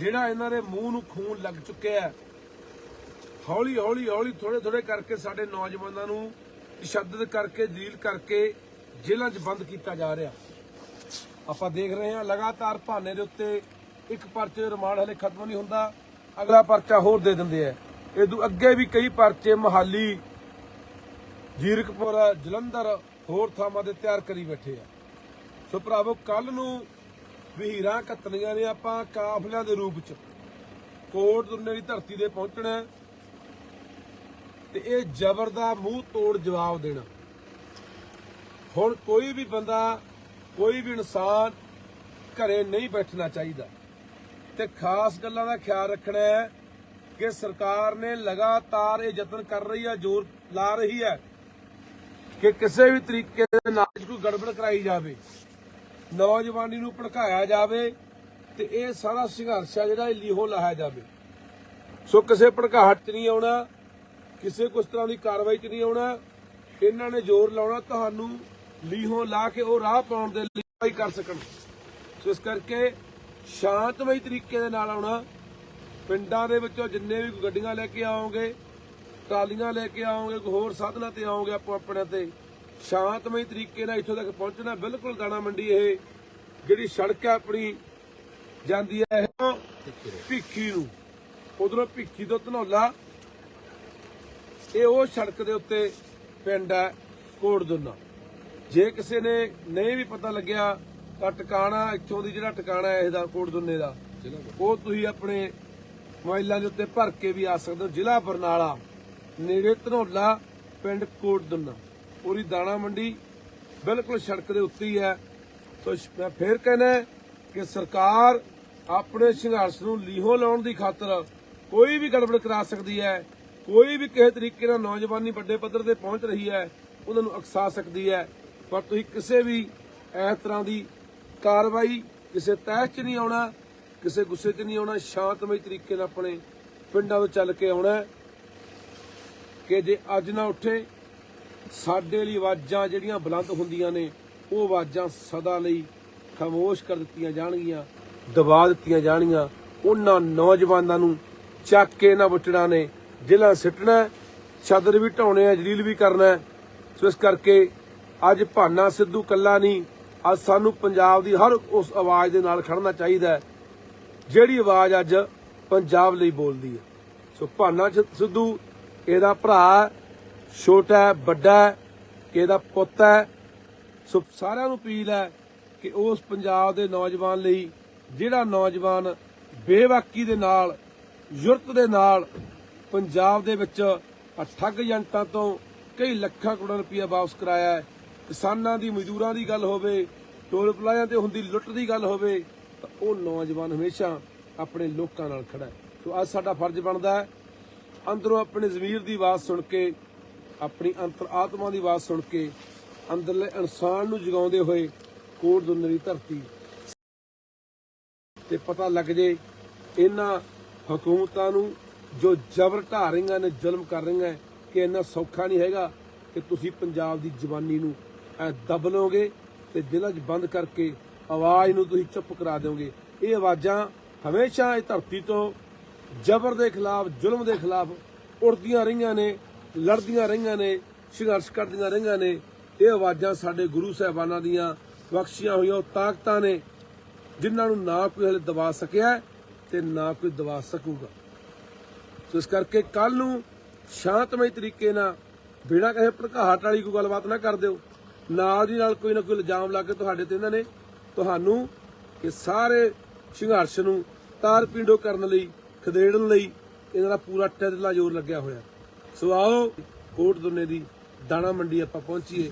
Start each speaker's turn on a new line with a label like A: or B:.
A: ਜਿਹੜਾ ਇਹਨਾਂ ਦੇ ਮੂੰਹ ਨੂੰ ਖੂਨ ਲੱਗ ਚੁੱਕਿਆ ਹੈ, ਹੌਲੀ ਹੌਲੀ ਹੌਲੀ ਥੋੜੇ ਥੋੜੇ ਕਰਕੇ ਸਾਡੇ ਨੌਜਵਾਨਾਂ ਨੂੰ ਤਸ਼ੱਦਦ ਕਰਕੇ ਜਲੀਲ ਕਰਕੇ ਜੇਲ੍ਹਾਂ 'ਚ ਬੰਦ ਕੀਤਾ ਜਾ ਰਿਹਾ। ਆਪਾਂ ਦੇਖ ਰਹੇ ਹਾਂ, ਲਗਾਤਾਰ ਭਾਨੇ ਦੇ ਉੱਤੇ ਇੱਕ ਪਰਚੇ ਰਿਮਾਂਡ ਹਲੇ ਖਤਮ ਨਹੀਂ ਹੁੰਦਾ, ਅਗਲਾ ਪਰਚਾ ਹੋਰ ਦੇ ਦਿੰਦੇ ਆ ਇਹ ਤੋਂ ਅੱਗੇ ਵੀ ਕਈ ਪਰਚੇ ਮਹਾਲੀ, ਜੀਰਕਪੁਰ, ਜਲੰਧਰ ਹੋਰ ਥਾਵਾਂ ਤੇ ਤਿਆਰ ਕਰੀ ਬੈਠੇ ਆ ਸੋ ਭਰਾਵੋ ਕੱਲ ਨੂੰ ਵਹੀਰਾਂ ਕੱਤਣੀਆਂ ਨੇ ਆਪਾਂ ਕਾਫਲਿਆਂ ਦੇ ਰੂਪ ਚ। ਕੋਟ ਦੁਨੇ ਦੀ ਧਰਤੀ ਤੇ ਪਹੁੰਚਣਾ ਤੇ ਇਹ ਜ਼ਬਰ ਦਾ ਮੂੰਹ ਤੋੜ ਜਵਾਬ ਦੇਣਾ। ਹੁਣ ਕੋਈ ਵੀ ਬੰਦਾ, ਕੋਈ ਵੀ ਇਨਸਾਨ ਘਰੇ ਨਹੀਂ ਬੈਠਣਾ ਚਾਹੀਦਾ। ਤੇ ਖਾਸ ਗੱਲਾਂ ਦਾ ਖਿਆਲ ਰੱਖਣਾ ਹੈ ਕਿ ਸਰਕਾਰ ਨੇ ਲਗਾਤਾਰ ਇਹ ਯਤਨ ਕਰ ਰਹੀ ਹੈ, ਜ਼ੋਰ ਲਾ ਰਹੀ ਹੈ ਕਿ ਕਿਸੇ ਵੀ ਤਰੀਕੇ ਦੇ ਨਾਲ ਕੋਈ ਗੜਬੜ ਕਰਾਈ ਜਾਵੇ। ਨੌਜਵਾਨੀ ਨੂੰ ਭੜਕਾਇਆ ਜਾਵੇ ਤੇ ਇਹ ਸਾਰਾ ਸੰਘਰਸ਼ ਆ ਜਿਹੜਾ ਲੀਹੋ ਲਾਇਆ ਜਾਵੇ। ਸੋ ਕਿਸੇ ਭੜਕਾਹਟ 'ਚ ਨਹੀਂ ਆਉਣਾ, ਕਿਸੇ ਕੁਛ ਤਰ੍ਹਾਂ ਦੀ ਕਾਰਵਾਈ 'ਚ ਨਹੀਂ ਆਉਣਾ, ਇਹਨਾਂ ਨੇ ਜ਼ੋਰ ਲਾਉਣਾ ਤੁਹਾਨੂੰ ਲੀਹੋ ਲਾ ਕੇ ਉਹ ਰਾਹ ਪਾਉਣ ਦੇ ਲਈ ਕਰ ਸਕਣ। ਸੋ ਇਸ ਕਰਕੇ ਸ਼ਾਂਤਮਈ ਤਰੀਕੇ ਦੇ ਨਾਲ ਆਉਣਾ, ਪਿੰਡਾਂ ਦੇ ਵਿੱਚੋਂ ਜਿੰਨੇ ਵੀ ਗੱਡੀਆਂ ਲੈ ਕੇ ਆਓਗੇ, ਟਰਾਲੀਆਂ ਲੈ ਕੇ ਆਓਗੇ ਕੋਈ ਹੋਰ ਸਾਧਨਾਂ ਤੇ ਆਓਗੇ ਆਪੋ ਆਪਣੇ ਤੇ ਸ਼ਾਂਤਮਈ ਤਰੀਕੇ ਨਾਲ ਇੱਥੋਂ ਤੱਕ ਪਹੁੰਚਣਾ, ਬਿਲਕੁਲ ਦਾਣਾ ਮੰਡੀ ਇਹ, ਜਿਹੜੀ ਸੜਕ ਹੈ ਆਪਣੀ, ਜਾਂਦੀ ਹੈ ਇਹ ਭਿੱਖੀ ਨੂੰ। ਉਧਰੋਂ ਭਿੱਖੀ ਤੋਂ ਧਨੌਲਾ, ਇਹ ਉਹ ਸੜਕ ਦੇ ਉੱਤੇ ਪਿੰਡ ਹੈ ਕੋਟਦੁੰਨਾ ਜੇ ਕਿਸੇ ਨੇ ਨਹੀਂ ਵੀ ਪਤਾ ਲੱਗਿਆ ਤਾਂ ਟਿਕਾਣਾ, ਇੱਥੋਂ ਦੀ ਜਿਹੜਾ ਟਿਕਾਣਾ ਹੈ ਇਹਦਾ ਕੋਟਦੁੰਨੇ ਦਾ, ਉਹ ਤੁਸੀਂ ਆਪਣੇ ਮੋਬਾਈਲਾਂ ਦੇ ਉੱਤੇ ਭਰ ਕੇ ਵੀ ਆ ਸਕਦੇ ਹੋ। ਜ਼ਿਲ੍ਹਾ ਬਰਨਾਲਾ, ਨੇੜੇ ਧਨੌਲਾ, ਪਿੰਡ ਕੋਟਦੁਨਾ ਪੂਰੀ ਦਾਣਾ ਮੰਡੀ ਬਿਲਕੁਲ ਸੜਕ ਦੇ ਉੱਤੇ ਹੀ ਹੈ। ਸੋ ਮੈਂ ਫੇਰ ਕਹਿੰਦਾ ਕਿ ਸਰਕਾਰ ਆਪਣੇ ਸੰਘਰਸ਼ ਨੂੰ ਲੀਹੋ ਲਾਉਣ ਦੀ ਖਾਤਰ ਕੋਈ ਵੀ ਗੜਬੜ ਕਰਾ ਸਕਦੀ ਹੈ, ਕੋਈ ਵੀ ਕਿਸੇ ਤਰੀਕੇ ਨਾਲ ਨੌਜਵਾਨੀ ਵੱਡੇ ਪੱਧਰ ਤੇ ਪਹੁੰਚ ਰਹੀ ਹੈ, ਉਹਨਾਂ ਨੂੰ ਅਕਸਾ ਸਕਦੀ ਹੈ। ਪਰ ਤੁਸੀਂ ਕਿਸੇ ਵੀ ਇਸ ਤਰ੍ਹਾਂ ਦੀ ਕਾਰਵਾਈ ਕਿਸੇ ਤਹਿ 'ਚ ਨਹੀਂ ਆਉਣਾ, ਕਿਸੇ ਗੁੱਸੇ 'ਚ ਨਹੀਂ ਆਉਣਾ, ਸ਼ਾਂਤਮਈ ਤਰੀਕੇ ਨਾਲ ਆਪਣੇ ਪਿੰਡਾਂ ਤੋਂ ਚੱਲ ਕੇ ਆਉਣਾ ਕਿ ਜੇ ਅੱਜ ਨਾ ਉੱਠੇ ਸਾਡੇ ਲਈ ਆਵਾਜ਼ਾਂ ਜਿਹੜੀਆਂ ਬੁਲੰਦ ਹੁੰਦੀਆਂ ਨੇ, ਉਹ ਆਵਾਜ਼ਾਂ ਸਦਾ ਲਈ ਖਾਮੋਸ਼ ਕਰ ਦਿੱਤੀਆਂ ਜਾਣਗੀਆਂ, ਦਬਾ ਦਿੱਤੀਆਂ ਜਾਣਗੀਆਂ। ਉਹਨਾਂ ਨੌਜਵਾਨਾਂ ਨੂੰ ਚੱਕ ਕੇ ਇਹਨਾਂ ਬੁੱਟੜਾਂ ਨੇ ਜ਼ਿਲ੍ਹਾ ਸਿੱਟਣਾ ਚਾਦਰ ਵੀ ਢਾਉਣੇ ਆ ਜਲੀਲ ਵੀ ਕਰਨਾ ਸੋ ਇਸ ਕਰਕੇ ਅੱਜ ਭਾਨਾ ਸਿੱਧੂ ਕੱਲਾ ਨਹੀਂ, ਅੱਜ ਸਾਨੂੰ ਪੰਜਾਬ ਦੀ ਹਰ ਉਸ ਆਵਾਜ਼ ਦੇ ਨਾਲ ਖੜਨਾ ਚਾਹੀਦਾ ਜਿਹੜੀ ਆਵਾਜ਼ ਅੱਜ ਪੰਜਾਬ ਲਈ ਬੋਲਦੀ ਹੈ। ਸੋ ਭਾਨਾ ਸਿੱਧੂ, ਇਹਦਾ ਭਰਾ ਛੋਟਾ ਵੱਡਾ ਹੈ, ਪੁੱਤ ਹੈ। ਸੋ ਸਾਰਿਆਂ ਨੂੰ ਅਪੀਲ ਹੈ ਕਿ ਉਸ ਪੰਜਾਬ ਦੇ ਨੌਜਵਾਨ ਲਈ ਜਿਹੜਾ ਨੌਜਵਾਨ ਬੇਵਾਕੀ ਦੇ ਨਾਲ ਯੁਰਤ ਦੇ ਨਾਲ ਪੰਜਾਬ ਦੇ ਵਿੱਚ ਆਹ ਠੱਗ ਏਜੰਟਾਂ ਤੋਂ ਕਈ ਲੱਖਾਂ ਕਰੋੜਾਂ ਰੁਪਇਆ ਵਾਪਸ ਕਰਾਇਆ ਹੈ। ਕਿਸਾਨਾਂ ਦੀ ਮਜ਼ਦੂਰਾਂ ਦੀ ਗੱਲ ਹੋਵੇ ਟੋਲ ਪਲਾਜ਼ਿਆਂ ਤੇ ਹੁੰਦੀ ਲੁੱਟ ਦੀ ਗੱਲ ਹੋਵੇ ਤਾਂ ਉਹ ਨੌਜਵਾਨ ਹਮੇਸ਼ਾ ਆਪਣੇ ਲੋਕਾਂ ਨਾਲ ਖੜਾ ਹੈ। ਸੋ ਅੱਜ ਸਾਡਾ ਫਰਜ਼ ਬਣਦਾ ਹੈ ਅੰਦਰੋਂ ਆਪਣੇ ਜ਼ਮੀਰ ਦੀ ਆਵਾਜ਼ ਸੁਣ ਕੇ ਆਪਣੀ ਅੰਤਰ ਆਤਮਾ ਦੀ ਆਵਾਜ਼ ਸੁਣ ਕੇ ਅੰਦਰਲੇ ਇਨਸਾਨ ਨੂੰ ਜਗਾਉਂਦੇ ਹੋਏ ਕੋਟ ਦੁਨੀਆ ਦੀ ਧਰਤੀ ਤੇ ਪਤਾ ਲੱਗ ਜੇ ਇਹਨਾਂ ਹਕੂਮਤਾਂ ਨੂੰ ਜੋ ਜ਼ਬਰ ਢਾ ਰਹੀਆਂ ਨੇ, ਜ਼ੁਲਮ ਕਰ ਰਹੀਆਂ ਕਿ ਇੰਨਾ ਸੌਖਾ ਨਹੀਂ ਹੈਗਾ ਕਿ ਤੁਸੀਂ ਪੰਜਾਬ ਦੀ ਜਵਾਨੀ ਨੂੰ ਐ ਦਬ ਲਓਗੇ ਤੇ ਦਿਲਾਂ 'ਚ ਬੰਦ ਕਰਕੇ ਆਵਾਜ਼ ਨੂੰ ਤੁਸੀਂ ਚੁੱਪ ਕਰਾ ਦਿਓਗੇ। ਇਹ ਆਵਾਜ਼ਾਂ ਹਮੇਸ਼ਾ ਇਹ ਧਰਤੀ ਤੋਂ ਜ਼ਬਰ ਦੇ ਖਿਲਾਫ, ਜ਼ੁਲਮ ਦੇ ਖਿਲਾਫ ਉੜਦੀਆਂ ਰਹੀਆਂ ਨੇ। ਲੜਦੀਆਂ ਰਹੀਆਂ ਨੇ, ਸੰਘਰਸ਼ ਕਰਦੀਆਂ ਰਹੀਆਂ ਨੇ। ਇਹ ਆਵਾਜ਼ਾਂ ਸਾਡੇ ਗੁਰੂ ਸਾਹਿਬਾਨਾਂ ਦੀਆਂ ਬਖਸ਼ੀਆਂ ਹੋਈਆਂ, ਉਹ ਤਾਕਤਾਂ ਨੇ, ਜਿਨ੍ਹਾਂ ਨੂੰ ਨਾ ਕੋਈ ਹਲੇ ਦਬਾ ਸਕਿਆ ਤੇ ਨਾ ਕੋਈ ਦਬਾ ਸਕੂਗਾ। ਸੋ ਇਸ ਕਰਕੇ ਕੱਲ ਨੂੰ ਸ਼ਾਂਤਮਈ ਤਰੀਕੇ ਨਾਲ ਬਿਨਾਂ ਕਿਸੇ ਭੜਕਾਹਟ ਵਾਲੀ ਕੋਈ ਗੱਲਬਾਤ ਨਾ ਕਰ ਦਿਓ। ਨਾਲ ਦੀ ਨਾਲ ਕੋਈ ਨਾ ਕੋਈ ਇਲਜ਼ਾਮ ਲਾ ਕੇ ਤੁਹਾਡੇ ਤੇ ਇਹਨਾਂ ਨੇ ਤੁਹਾਨੂੰ ਇਹ ਸਾਰੇ ਸੰਘਰਸ਼ ਨੂੰ ਤਾਰ ਪਿੰਡੋ ਕਰਨ ਲਈ, ਖਦੇੜਨ ਲਈ ਇਹਨਾਂ ਦਾ ਪੂਰਾ ਟਿੱਲਾ ਜ਼ੋਰ ਲੱਗਿਆ ਹੋਇਆ। ਸੋ ਆਓ ਕੋਟ ਦੁਨੇ ਦੀ ਦਾਣਾ ਮੰਡੀ ਆਪਾਂ ਪਹੁੰਚੀਏ।